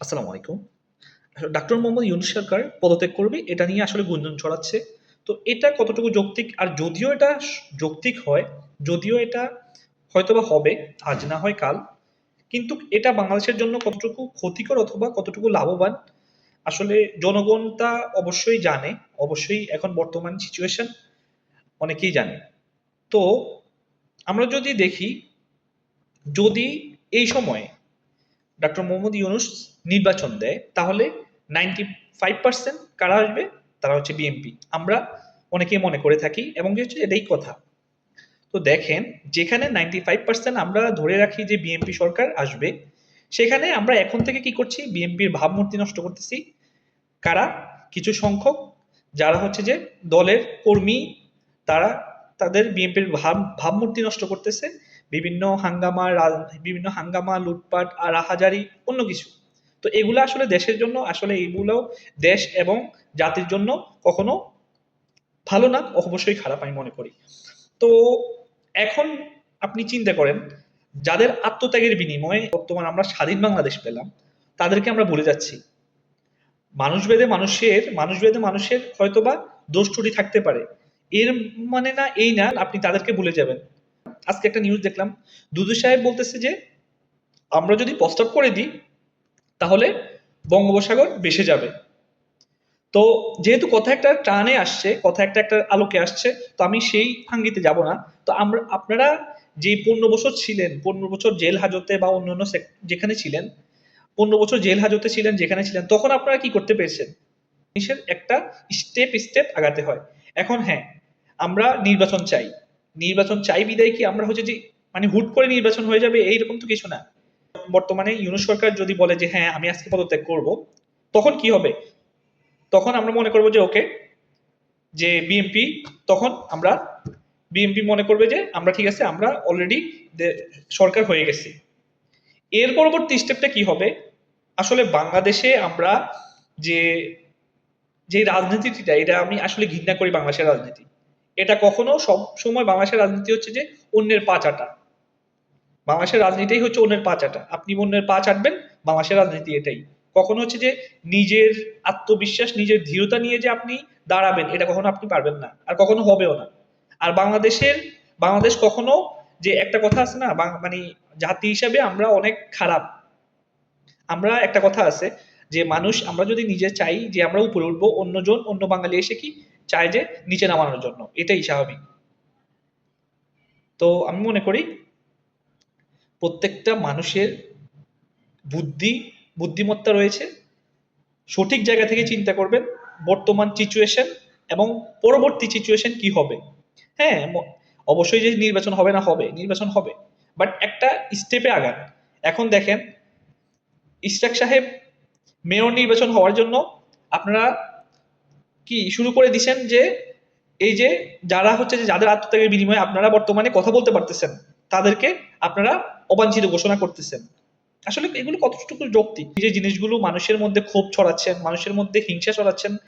আসসালামু আলাইকুম। ডাক্তার মোহাম্মদ ইউনুস সরকার পদত্যাগ করবে, এটা নিয়ে আসলে গুঞ্জন ছড়াচ্ছে। তো এটা কতটুকু যৌক্তিক? আর যদিও এটা যৌক্তিক হয়, যদিও এটা হয়তোবা হবে, আজ না হয় কাল, কিন্তু এটা বাংলাদেশের জন্য কতটুকু ক্ষতিকর অথবা কতটুকু লাভবান? আসলে জনগণ তা অবশ্যই জানে, অবশ্যই এখন বর্তমান সিচুয়েশন অনেকেই জানে। তো আমরা যদি দেখি, যদি এই সময়ে ডক্টর মোহাম্মদ ইউনুস নির্বাচন দেয়, তাহলে নাইনটি ফাইভ পার্সেন্ট কারা আসবে? তারা হচ্ছে বিএনপি আমরা অনেকেই মনে করে থাকি এবং হচ্ছে এটাই কথা। তো দেখেন, যেখানে নাইনটি ফাইভ পার্সেন্ট আমরা ধরে রাখি যে বিএনপি সরকার আসবে, সেখানে আমরা এখন থেকে কি করছি? বিএনপির ভাবমূর্তি নষ্ট করতেছি। কারা? কিছু সংখ্যক, যারা হচ্ছে যে দলের কর্মী, তারা তাদের বিএনপির ভাব, ভাবমূর্তি নষ্ট করতেছে। বিভিন্ন হাঙ্গামা বিভিন্ন হাঙ্গামা, লুটপাট আর রাহাজারি, অন্য কিছু। তো এগুলো আসলে দেশের জন্য, আসলে এগুলো দেশ এবং জাতির জন্য কখনো ভালো না, অবশ্যই খারাপ আমি মনে করি। তো এখন আপনি চিন্তা করেন, যাদের আত্মত্যাগের বিনিময়ে বর্তমান আমরা স্বাধীন বাংলাদেশ পেলাম, তাদেরকে আমরা ভুলে যাচ্ছি, মানুষ মানুষভেদে মানুষের, মানুষ মানুষভেদে মানুষের হয়তোবা দোষ ত্রুটি থাকতে পারে। এর মানে না, এই না, আপনি তাদেরকে ভুলে যাবেন আজকে একটা নিউজ দেখলাম। দুদু সাহেব বলতেছে যে, আমরা যদি প্রস্তাব করে দিই, তাহলে বঙ্গোপসাগর বেসে যাবে। তো যেহেতু কথা একটা টানে আসছে, কথা একটা একটা আলোকে আসছে, তো আমি সেই ভাঙ্গিতে যাব না। তো আমরা, আপনারা যে পনেরো বছর ছিলেন, পনেরো বছর জেল হাজতে বা অন্যান্য যেখানে ছিলেন, পনেরো বছর জেল হাজতে ছিলেন, যেখানে ছিলেন, তখন আপনারা কি করতে পেরেছেন? একটা স্টেপ স্টেপ আগাতে হয়। এখন হ্যাঁ আমরা নির্বাচন চাই। নির্বাচন চাই বিদায় কি? আমরা হচ্ছে যে মানে হুট করে নির্বাচন হয়ে যাবে, এইরকম তো কিছু না। বর্তমানে ইউনুস সরকার যদি বলে যে হ্যাঁ আমি আজকে পদত্যাগ করব, তখন কি হবে? তখন আমরা মনে করব যে, ওকে, যে বিএনপি তখন আমরা বিএনপি মনে করবে যে, আমরা ঠিক আছে, আমরা অলরেডি সরকার হয়ে গেছি। এর পরবর্তী স্টেপটা কি হবে? আসলে বাংলাদেশে আমরা যে যে রাজনীতিটা, এটা আমি আসলে ঘৃণা করি বাংলাদেশের রাজনীতি। এটা কখনো সব সময় বাংলাদেশের রাজনীতি হচ্ছে যে অন্যের পা চাটা। বাংলাদেশের রাজনীতিই হচ্ছে অন্যের পা চাটা। আপনি অন্যের পা চাটবেন, বাংলাদেশের রাজনীতি এটাই। কখনো হচ্ছে যে নিজের আত্মবিশ্বাস, নিজের ধীরতা নিয়ে যে আপনি দাঁড়াবেন, এটা কখনো আপনি পারবেন না। আর কখনো হবেও না। আর বাংলাদেশের, বাংলাদেশ কখনো যে একটা কথা আছে না মানে জাতি হিসাবে আমরা অনেক খারাপ। আমরা একটা কথা আছে যে, মানুষ, আমরা যদি নিজে চাই যে আমরা উপরে উঠবো, অন্যজন, অন্য বাঙালি এসে কি চায় যে নিচে নামানোর জন্য। এটাই স্বাভাবিক। তো আমি মনে করি, প্রত্যেকটা মানুষের বুদ্ধি, বুদ্ধিমত্তা রয়েছে। সঠিক জায়গা থেকে চিন্তা করবেন, বর্তমান সিচুয়েশন এবং পরবর্তী সিচুয়েশন কি হবে। হ্যাঁ অবশ্যই যে নির্বাচন হবে না হবে, নির্বাচন হবে। বাট একটা স্টেপে আগান। এখন দেখেন, ইশরাক সাহেব মেয়র নির্বাচন হওয়ার জন্য আপনারা কি শুরু করে দিছেন যে এই যে যারা হচ্ছে যে যাদের আত্মত্যাগের বিনিময়ে আপনারা বর্তমানে কথা বলতে পারতেছেন, তাদেরকে আপনারা অবাঞ্ছিত ঘোষণা করতেছেন। আসলে এগুলো কতটুকু যৌক্তিক? যে জিনিসগুলো মানুষের মধ্যে ক্ষোভ ছড়াচ্ছেন, মানুষের মধ্যে হিংসা ছড়াচ্ছেন